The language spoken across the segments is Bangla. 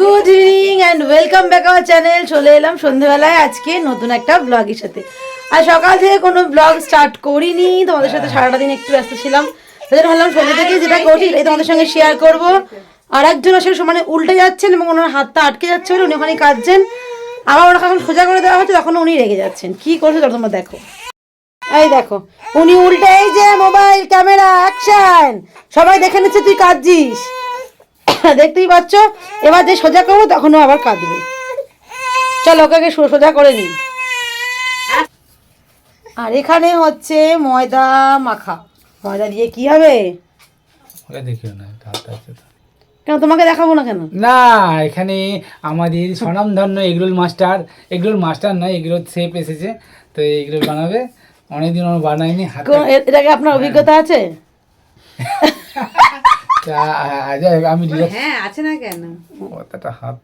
Good evening and welcome back our channel চলে এলাম সন্ধেবেলায় আজকে নতুন একটা ব্লগের সাথে। আর সকাল থেকে কোনো ব্লগ স্টার্ট করিনি তোমাদের সাথে সারাটা দিন একটু ব্যস্ত ছিলাম। তাদের ভাবলাম সন্ধ্যে থেকে যেটা করছি সেটাই তোমাদের সঙ্গে শেয়ার করব। আর একজন আসলে সমানে উল্টে যাচ্ছেন এবং ওনার হাতটা আটকে যাচ্ছে বলে উনি ওখানে কাঁদছেন। আবার ওনাকে এখন সোজা করে দেওয়া হচ্ছে তখন উনি রেগে যাচ্ছেন। কি করছে তোমরা তোমরা দেখো। এই দেখো উনি উল্টে এই যে মোবাইল ক্যামেরা অ্যাকশন সবাই দেখে নিচ্ছে তুই কাঁদছিস। দেখতেই পাচ্ছ? এবার যে সোজা করব তখনও আবার কাঁদবে। চলো ওকে সোজা করে নিন আর এখানে হচ্ছে ময়দা মাখা। ময়দা দিয়ে কি হবে। কেন তোমাকে দেখাবো না কেন? না এখানে আমাদের স্বনামধন্য egg roll master. Egg roll master নয় এগরোল শেপ এসেছে তো এগরোল বানাবে। অনেকদিন ওর বানায়নি এটাকে আপনার অভিজ্ঞতা আছে? আমি হ্যাঁ আছে না কেন? কতটা হাত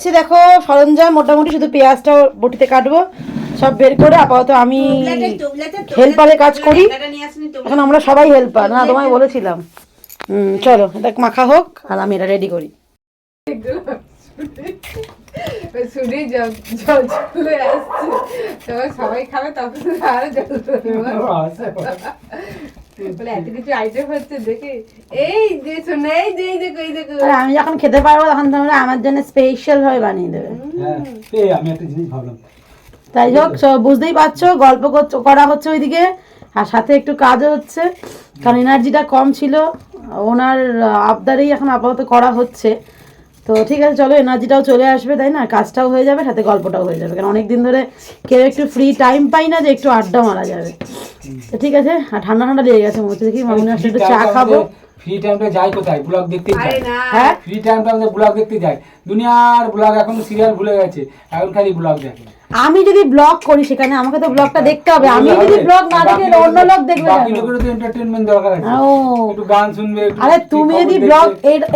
সে দেখো সরঞ্জাম মোটামুটি শুধু পেঁয়াজটা বটিতে কাটবো। সব বের করে আপাতত আমি হেল্পারে কাজ করি। নিয়ে এখন আমরা সবাই হেল্পার না তোমায় বলেছিলাম। হুম চলো এটা মাখা হোক আর আমি এটা রেডি করি। সবাই খাবে তখন আর আমি যখন খেতে পারব তখন তোমরা আমার জন্য স্পেশাল ভাবে বানিয়ে দেবে। হ্যাঁ আমি একটা জিনিস ভাবলাম। তাই হোক বুঝতেই পারছ গল্প করছ- করা হচ্ছে ওইদিকে। আর সাথে একটু কাজও হচ্ছে কারণ এনার্জিটা কম ছিল। ওনার আবদারেই এখন আপাতত করা হচ্ছে। তো ঠিক আছে চলো এনার্জিটাও চলে আসবে তাই না? কাজটাও হয়ে যাবে সাথে গল্পটাও হয়ে যাবে। কারণ অনেকদিন ধরে কেউ একটু ফ্রি টাইম পাই না যে একটু আড্ডা মারা যাবে। তো ঠিক আছে আর ঠান্ডা ঠান্ডা লেগে গেছে মনে হচ্ছে দেখি মামুনি আসলে একটু চা খাব। ফ্রি টাইমটা যাই কোথায়? ব্লগ দেখতে যাই হ্যাঁ ফ্রি টাইমটা আমাদের ব্লগ দেখতে যাই দুনিয়ার ব্লগ এখন সিরিয়াল ভুলে গেছে এখন খালি ব্লগ দেখে। আমি যদি ব্লগ করি সেখানে আমাকে তো ব্লগটা দেখতে হবে আমি যদি ব্লগ না দেখে অন্য লোক দেখবে বাকি? লোকেরও তো এন্টারটেইনমেন্ট দরকার আছে ও একটু গান শুনবে আরে তুমি যদি ব্লগ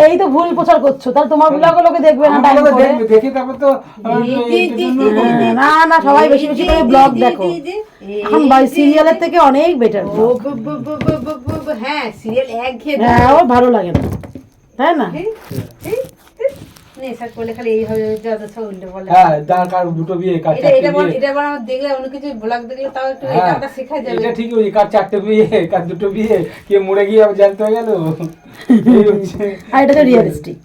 এই তো ভুল প্রচার করছ তাহলে তোমার ব্লগও লোকে দেখবে না টাইম করে দেখবে, দেখে তারপর তো। না না সবাই বেশি বেশি করে ব্লগ দেখো এখন সিরিয়ালের থেকে অনেক বেটার ও হ্যাঁ সিরিয়াল এক ঘেয়ে হ্যাঁ আমার ভালো লাগে না তাই না নেশা করলে খালি এইভাবে যত সব উল্টো বলে। হ্যাঁ যার কার দুটো বিয়ে কার এটা এটা বল এটা বল আমার দেখলে অন্য কিছু ব্লগ দেখলে তাও একটু হ্যাঁ, এটা শেখা যাবে। এটা ঠিকই বলছি, কার চারটে বিয়ে কার দুটো বিয়ে কে মরে গিয়ে আবার জানতে হয়ে গেল? আর এটা তো রিয়েলিস্টিক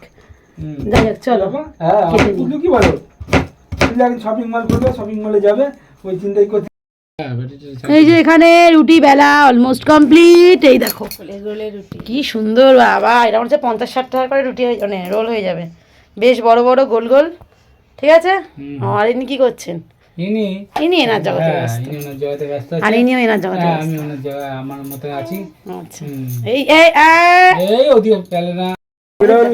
যাই হোক চলো হ্যাঁ তুমি কি বলো? তুমি এখন শপিং মল করবে শপিং মলে যাবে ওই চিন্তাই করতে এই যে এখানে রুটি বেলা অলমোস্ট কমপ্লিট এই দেখো। রোলের রুটি। কি সুন্দর বাবা এটা মনে হচ্ছে পঞ্চাশ ষাট টাকা করে রুটি হয়ে মানে রোল হয়ে যাবে। বেশ বড় বড় গোল গোল ঠিক আছে? আর ইনি কি করছেন? ইনি? ইনি এনার জগতে হ্যাঁ ব্যস্ত। ইনি ওনার জগতে ব্যস্ত আর ইনিও এনার জগতে হ্যাঁ ব্যস্ত। আমি ওনার আমার মতো আছি। আচ্ছা। এই এই! এই! ওদিকে পেলে না। এগরোল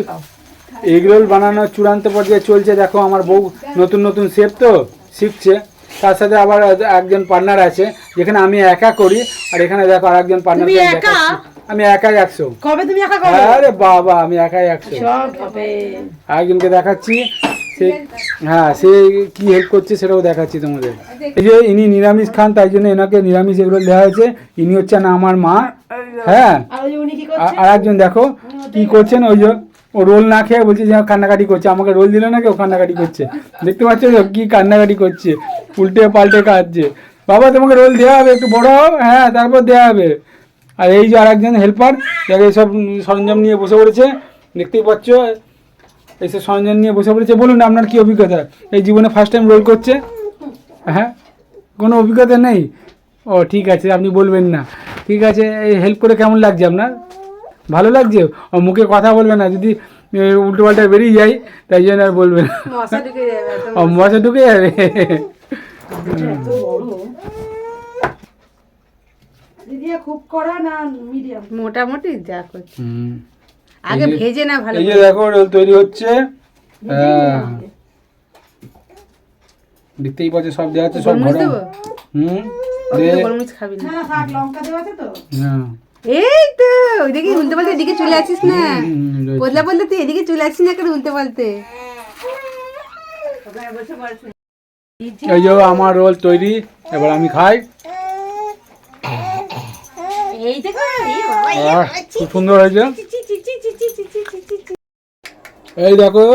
এগরোল বানানো চূড়ান্ত পর্যায়ে চলছে। দেখো আমার বউ নতুন নতুন শেপ তো শিখছে। তার সাথে আবার একজন পার্টনার আছে যেখানে আমি একা করি। আর এখানে দেখো আর একজন পার্টনার একা? আমি একাই একশো। কবে তুমি একা করো আরে বাবা আমি একাই একশো। সব হবে। আরেকজনকে দেখাচ্ছি সে হ্যাঁ সে কি হেল্প করছে সেটাও দেখাচ্ছি তোমাদের। এই যে ইনি নিরামিষ খান তাই জন্য এনাকে নিরামিষ এগুলো দেওয়া হয়েছে। ইনি হচ্ছেন আমার মা হ্যাঁ। আর একজন দেখো কি করছেন ওই যে ও রোল না খেয়ে বলছে যে কান্নাকাটি করছে। আমাকে রোল দিল না কেউ কান্নাকাটি করছে। দেখতে পাচ্ছ কি কান্নাকাটি করছে। উল্টে পাল্টে কাঁদছে। বাবা তোমাকে রোল দেওয়া হবে একটু বড় হ্যাঁ তারপর দেওয়া হবে। আর এই যে আর একজন হেল্পার যাকে এইসব সরঞ্জাম নিয়ে বসে পড়েছে দেখতেই পাচ্ছ এইসব সরঞ্জাম নিয়ে বসে পড়েছে। বলুন আপনার কি অভিজ্ঞতা? এই জীবনে ফার্স্ট টাইম রোল করছে? হ্যাঁ? কোনো অভিজ্ঞতা নেই? ও ঠিক আছে আপনি বলবেন না। ঠিক আছে এই হেল্প করে কেমন লাগছে আপনার? ভালো লাগছে? ও মুখে কথা বলবে না যদি উল্টো পাল্টা বেরিয়ে যায় তাই জন্য আর বলবে না। ও মশা ঢুকে যাবে। এত খুব করা না মিডিয়াম? মোটামুটি যা করছে। আগে ভেজে না ভালো এই যে দেখো রোল তৈরি হচ্ছে। হ্যাঁ। দেখতেই পাচ্ছ সব দেওয়া হচ্ছে সব দেবো? হুম। গোলমরিচ খাবি না। হ্যাঁ শাক লঙ্কা দেওয়া আছে তো। হ্যাঁ। এই তো ওইদিকে উল্টে পাল্টে এদিকে চলে আসিস না। বদলা বললে তুই এদিকে চলে আসিস না কেন উল্টে পাল্টে? এই যে আমার রোল তৈরি এবার আমি খাই। এই দেখো খুব সুন্দর হয়েছে। এই দেখো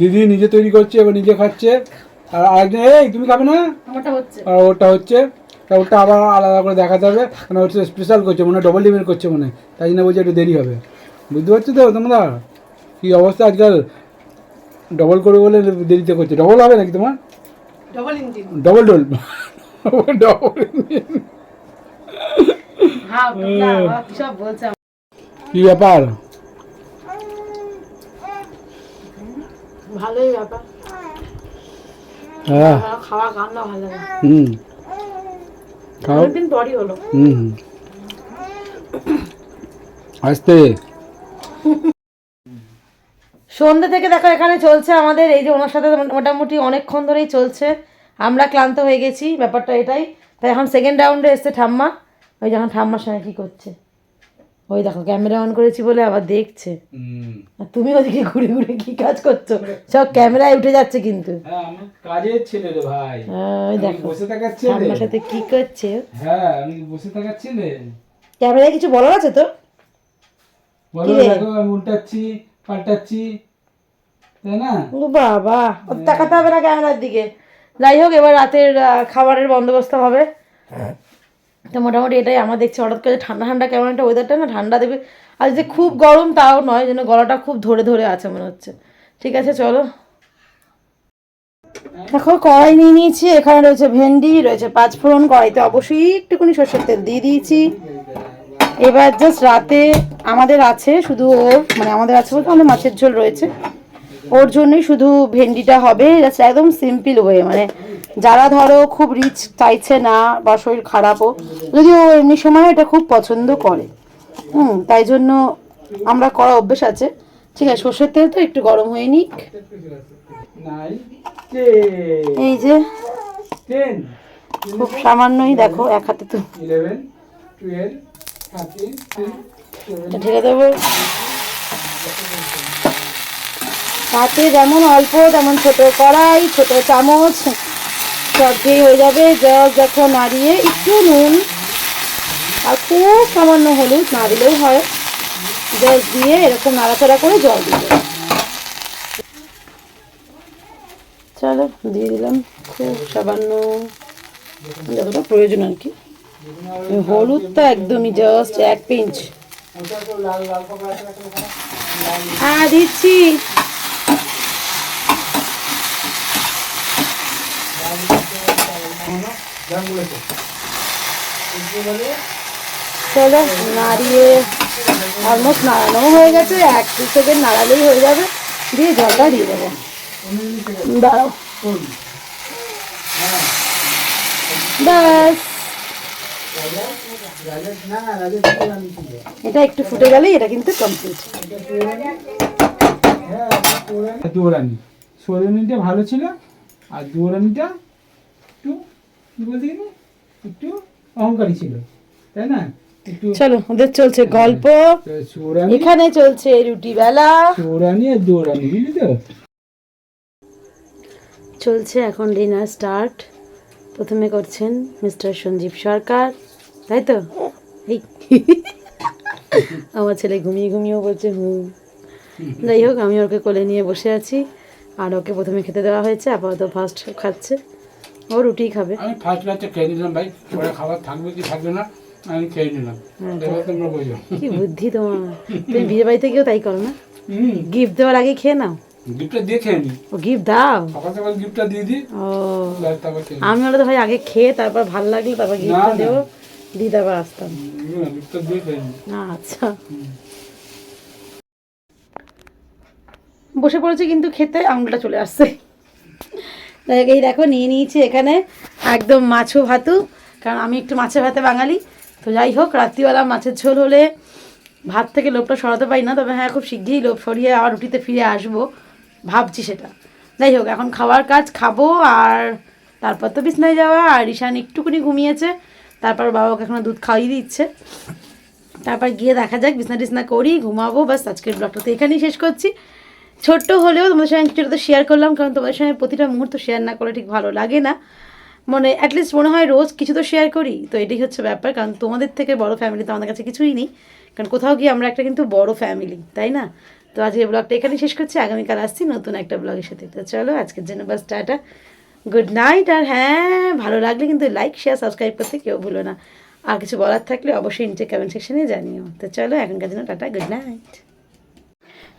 দিদি নিজে তৈরি করছে এবার নিজে খাচ্ছে। আর আরেকজন এই তুমি খাবে না? আর ওটা হচ্ছে। তা ওটা আবার আলাদা করে দেখাতে হবে। মানে ওটা স্পেশাল করছে মনে ডবল ডিমের করছে মনে তাই জন্য বলছে একটু দেরি হবে। বুঝতে পারছ তো তোমরা? কি অবস্থা আজকাল? ডবল করে বলে দেরিতে করছে। ডবল হবে নাকি তোমার? ডবল ডবল ডবল ডবল কি ব্যাপার? ভালোই ব্যাপার। হ্যাঁ। খাওয়া কান্না ভালো হুম। খাও। অনেকদিন পরই হলো। হুম। হুম। আসতে। সন্ধ্যে থেকে দেখো এখানে চলছে আমাদের এই যে ওনার সাথে মোটামুটি অনেকক্ষণ ধরেই চলছে। আমরা ক্লান্ত হয়ে গেছি ব্যাপারটা এটাই। তাই এখন সেকেন্ড রাউন্ডে এসছে ঠাম্মা। ওই যখন ঠাম্মার সঙ্গে কি করছে? ওই দেখো ক্যামেরা অন করেছি বলে আবার দেখছে। আর তুমি ওদিকে ঘুরে ঘুরে কি কাজ করছ? সব ক্যামেরায় উঠে যাচ্ছে কিন্তু। হ্যাঁ কাজের ছেলে রে ভাই। হ্যাঁ, ওই দেখো বসে থাকার ছেলে। ঠাম্মার সাথে কি করছে? হ্যাঁ আমি বসে থাকার ছেলে। ক্যামেরায় কিছু বলার আছে তো? বলো? দেখো আমি উল্টাচ্ছি পাল্টাচ্ছি। তাই না? ও বাবা ও তাকাতে হবে না ক্যামেরার দিকে। যাই হোক এবার রাতের খাবারের বন্দোবস্ত হবে। তো মোটামুটি এটাই, আমার দেখছি হঠাৎ করে ঠান্ডা ঠান্ডা কেমন একটা ওয়েদারটা না, ঠান্ডা দেবে। আর যে খুব গরম, তাও নয় যেন গলাটা খুব ধরে ধরে আছে মনে হচ্ছে। ঠিক আছে, চলো। দেখো, কড়াই নিয়ে নিয়েছি, এখানে রয়েছে ভেন্ডি, রয়েছে পাঁচফোড়ন কড়াইতে অবশ্যই একটুখানি সর্ষের তেল দিয়ে দিয়েছি। এবার জাস্ট রাতে আমাদের আছে শুধু ওর মানে আমাদের আছে বলতে আমাদের মাছের ঝোল রয়েছে। ওর জন্যই শুধু ভেন্ডিটা হবে জাস্ট একদম সিম্পল ওয়ে মানে যারা ধরো খুব রিচ চাইছে না বা শরীর খারাপও, যদিও এমনি সময় এটা খুব পছন্দ করে। হুম, তাই জন্য আমরা করা অভ্যেস আছে। ঠিক আছে, সর্ষের তেল তো একটু গরম হয়ে নিক। এই যে, খুব সামান্যই দেখো, এক হাতে তো। ঢেলে দেবো। তাতে যেমন অল্প, তেমন ছোট কড়াই, ছোট চামচ সব দিয়ে হয়ে যাবে, জল যখন নাড়িয়ে একটু নুন আর খুব সামান্য হলুদ না দিলেও হয়। জল দিয়ে এরকম নাড়াচাড়া করে জল দিয়ে চলো, দিয়ে দিলাম খুব সামান্য। যতটা প্রয়োজন আর কি। হলুদটা একদমই জাস্ট এক পিঞ্চ। হ্যাঁ দিচ্ছি। চলো নাড়িয়ে অলমোস্ট নাড়ানো হয়ে গেছে এক দু সেকেন্ড নাড়ালেই হয়ে যাবে। দিয়ে জলটা দিয়ে দেবো। দাঁড়াও। ব্যাস। এটা একটু ফুটে গেলেই এটা কিন্তু কমপ্লিট দুরানি সোরানিটা ভালো ছিল আর দুরানিটা একটু কি বলতে গেলে? একটু অহংকারী ছিল তাই না? চলো ওদের চলছে গল্প। এখানে চলছে রুটি বেলা। চোরানি আর দৌড়ানি বুঝলি তো? চলছে এখন ডিনার স্টার্ট। প্রথমে করছেন মিস্টার সঞ্জীব সরকার তাই তো? এই। আমার ছেলে ঘুমিয়ে ঘুমিয়েও বলছে হুম। যাই হোক আমি ওকে কোলে নিয়ে বসে আছি আর ওকে প্রথমে খেতে দেওয়া হয়েছে আপাতত ফার্স্ট খাচ্ছে। ও রুটি খাবে। আমি ফার্স্ট ব্যাচটা খেয়ে নিলাম ভাই। পরে খাবার থাকবে কি থাকবে না আমি খেয়ে নিলাম। হ্যাঁ, এবার তোমরা বোঝো কি বুদ্ধি তোমার। তুমি বিয়ে বাড়িতে গিয়েও তাই করো না? গিফট দেওয়ার আগে খেয়ে নাও। গিফটটা দিয়ে খেয়ে নি। ও গিফট দাও। সকাল সকাল গিফটটা দিয়ে দিই। ও। আমি হলে তো ভাই আগে খেয়ে তারপর ভালো লাগল তারপর গিফটটা না। দেবো। দিয়ে তারপর আসতাম। গিফটটা দিয়ে খেয়ে আচ্ছা। বসে পড়েছে কিন্তু খেতে আঙুলটা চলে আসছে। এই দেখো নিয়ে নিয়েছি এখানে একদম মাছও ভাতু, কারণ আমি একটু মাছে ভাতে বাঙালি। তো যাই হোক, রাত্রিবেলা মাছের ঝোল হলে ভাত থেকে লোভটা সরাতে পারি না, তবে হ্যাঁ খুব শিগগিরই লোভ সরিয়ে আবার রুটিতে ফিরে আসব, ভাবছি সেটা। যাই হোক, এখন খাওয়ার কাজ খাব, আর তারপর তো বিছনায় যাওয়া, আর ঈশান একটুকুনি ঘুমিয়েছে, তারপর বাবাকে এখনও দুধ খাইয়ে দিচ্ছে। তারপর গিয়ে দেখা যাক, বিছনা টিছনা করি, ঘুমাবো বাস আজকের ব্লগটা তো এখানেই শেষ করছি। ছোট্ট হলেও তোমাদের সঙ্গে কিছুটা তো শেয়ার করলাম, কারণ তোমাদের সঙ্গে প্রতিটা মুহূর্ত শেয়ার না করে ঠিক ভালো লাগে না। মানে অ্যাটলিস্ট মনে হয় রোজ কিছু তো শেয়ার করি, তো এটাই হচ্ছে ব্যাপার, কারণ তোমাদের থেকে বড় ফ্যামিলি তো আমাদের কাছে কিছুই নেই। কারণ কোথাও গিয়ে আমরা একটা কিন্তু বড় ফ্যামিলি তাই না? তো আজকে ব্লগটা এখানে শেষ করছি, আগামীকাল আসছি নতুন একটা ব্লগের সাথে। তো চলো, আজকের জন্য বাস টাটা। গুড নাইট আর হ্যাঁ ভালো লাগলে কিন্তু লাইক শেয়ার সাবস্ক্রাইব করতে কেউ ভুলো না। আর কিছু বলার থাকলে অবশ্যই নিচে কমেন্ট সেকশনে জানিও। তো চলো, এখনকার জন্য টাটা গুড নাইট